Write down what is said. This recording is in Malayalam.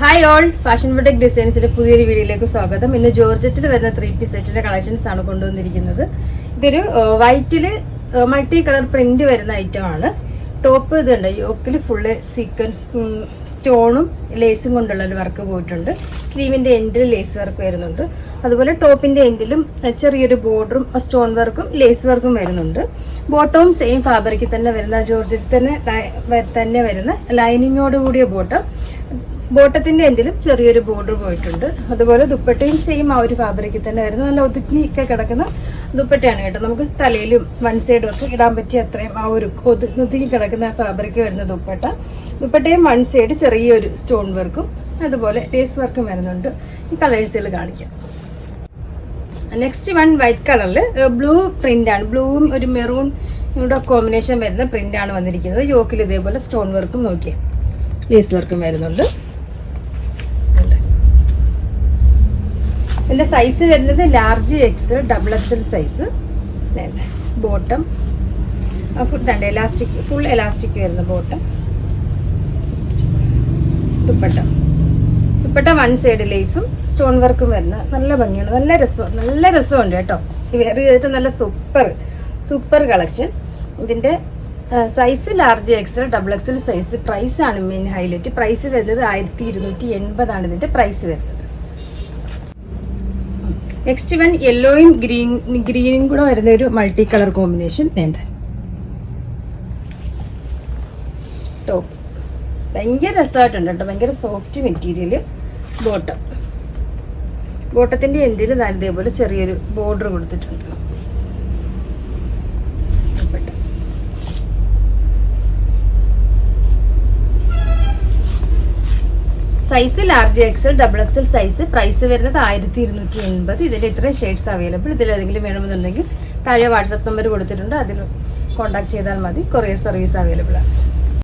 ഹായ് ഓൾ ഫാഷൻ ബുട്ടിക് ഡിസൈൻസിന്റെ പുതിയൊരു വീഡിയോയിലേക്ക് സ്വാഗതം. ഇന്ന് ജോർജറ്റിൽ വരുന്ന ത്രീ പീസ് സെറ്റിന്റെ കളക്ഷൻസ് ആണ് കൊണ്ടുവന്നിരിക്കുന്നത്. ഇതൊരു വൈറ്റിൽ മൾട്ടി കളർ പ്രിന്റ് വരുന്ന ഐറ്റം ആണ്. ടോപ്പ് ഇതുണ്ട് യോക്കിൽ ഫുള്ള് സീക്വൻസ് സ്റ്റോണും ലേസും കൊണ്ടുള്ള ഒരു വർക്ക് പോയിട്ടുണ്ട്. സ്ലീവിന്റെ എൻഡിൽ ലേസ് വർക്ക് വരുന്നുണ്ട്. അതുപോലെ ടോപ്പിന്റെ എൻഡിലും ചെറിയൊരു ബോർഡറും സ്റ്റോൺ വർക്കും ലേസ് വർക്കും വരുന്നുണ്ട്. ബോട്ടവും സെയിം ഫാബ്രിക്കിൽ തന്നെ വരുന്ന ജോർജറ്റിൽ തന്നെ തന്നെ വരുന്ന ലൈനിങ്ങോട് കൂടിയ ബോട്ടം ബോട്ടത്തിന്റെ എൻഡിലും ചെറിയൊരു ബോർഡർ പോയിട്ടുണ്ട്. അതുപോലെ ദുപ്പട്ടയും സെയിം ആ ഒരു ഫാബ്രിക്കിൽ തന്നെ ആയിരുന്നു. നല്ല ഒതുക്കിയൊക്കെ കിടക്കുന്ന ദുപ്പട്ടയാണ് കേട്ടോ. നമുക്ക് തലയിലും വൺ സൈഡും ഒക്കെ ഇടാൻ പറ്റിയ അത്രയും ആ ഒരു ഒതുക്കി കിടക്കുന്ന ഫാബ്രിക് വരുന്ന ദുപ്പട്ട. ദുപ്പട്ടയും വൺ സൈഡ് ചെറിയൊരു സ്റ്റോൺ വർക്കും അതുപോലെ ലേസ് വർക്കും വരുന്നുണ്ട്. ഈ കളേഴ്സിൽ കാണിക്കാം. നെക്സ്റ്റ് വൺ വൈറ്റ് കളറിൽ ബ്ലൂ പ്രിന്റ് ആണ്. ബ്ലൂവും ഒരു മെറൂൺ ഇവിടെ കോമ്പിനേഷൻ വരുന്ന പ്രിന്റ് ആണ് വന്നിരിക്കുന്നത്. യോക്കിൽ ഇതേപോലെ സ്റ്റോൺ വർക്കും നോക്കിയേ. ലേസ് വർക്കും വരുന്നുണ്ട്. ഇതിന്റെ സൈസ് വരുന്നത് large X double XL size bottom full തണ്ട് എലാസ്റ്റിക് ഫുൾ എലാസ്റ്റിക് വരുന്ന bottom dupatta. Dupatta one side ലേസും stone വർക്കും വരുന്ന നല്ല ഭംഗിയാണ് നല്ല രസം നല്ല രസമുണ്ട് കേട്ടോ. വേറെ ചെയ്തിട്ട് നല്ല സൂപ്പർ സൂപ്പർ കളക്ഷൻ ഇതിന്റെ size large X double XL size പ്രൈസാണ് മെയിൻ ഹൈലൈറ്റ് പ്രൈസ് വരുന്നത് ആയിരത്തി ഇരുന്നൂറ്റി എൺപതാണ് ഇതിന്റെ പ്രൈസ് വരുന്നത്. നെക്സ്റ്റ് വൺ യെല്ലോയും ഗ്രീൻ ഗ്രീനും കൂടെ വരുന്ന ഒരു മൾട്ടി കളർ കോമ്പിനേഷൻ വേണ്ട? ടോപ്പ് ഭയങ്കര രസമായിട്ടുണ്ട് കേട്ടോ ഭയങ്കര സോഫ്റ്റ് മെറ്റീരിയൽ ബോട്ടം ബോട്ടത്തിന്റെ എൻഡിൽ ഇതേപോലെ ചെറിയൊരു ബോർഡർ കൊടുത്തിട്ടുണ്ട്. Size large XL double XL size price വരുന്നത് ആയിരത്തി ഇരുന്നൂറ്റി എൺപത് ഇതിൽ ഇത്രയും ഷെയ്ഡ്സ് അവൈലബിൾ ഇതിൽ ഏതെങ്കിലും വേണമെന്നുണ്ടെങ്കിൽ താഴെ വാട്സപ്പ് നമ്പർ കൊടുത്തിട്ടുണ്ട്. അതിൽ കോൺടാക്ട് ചെയ്താൽ മതി. കൊറിയർ സർവീസ് അവൈലബിൾ ആണ്.